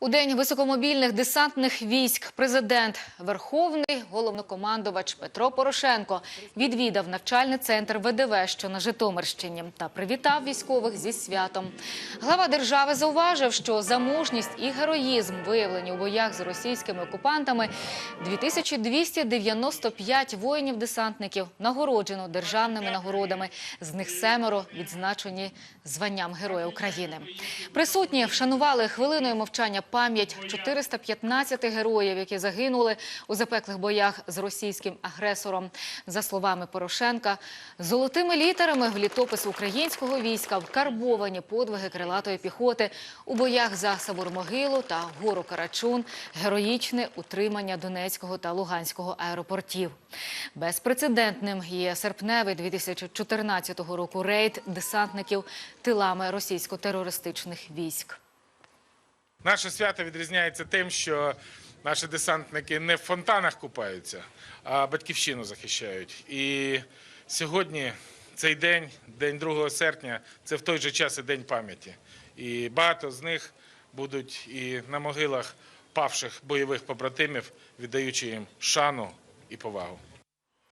У день високомобільних десантних військ президент, верховний головнокомандувач Петро Порошенко відвідав навчальний центр ВДВ, що на Житомирщині, та привітав військових зі святом. Глава держави зауважив, що за мужність і героїзм, виявлені у боях з російськими окупантами, 2295 воїнів-десантників нагороджено державними нагородами. З них семеро відзначені званням Героя України. Присутні вшанували хвилиною мовчання пам'ять 415 героїв, які загинули у запеклих боях з російським агресором. За словами Порошенка, золотими літерами в літопис українського війська вкарбовані подвиги крилатої піхоти у боях за Савурмогилу та гору Карачун, героїчне утримання Донецького та Луганського аеропортів. Безпрецедентним є серпневий 2014 року рейд десантників тилами російсько-терористичних військ. Наше свято відрізняється тим, що наші десантники не в фонтанах купаються, а батьківщину захищають. І сьогодні цей день, день 2 серпня, це в той же час і день пам'яті. І багато з них будуть і на могилах павших бойових побратимів, віддаючи їм шану і повагу.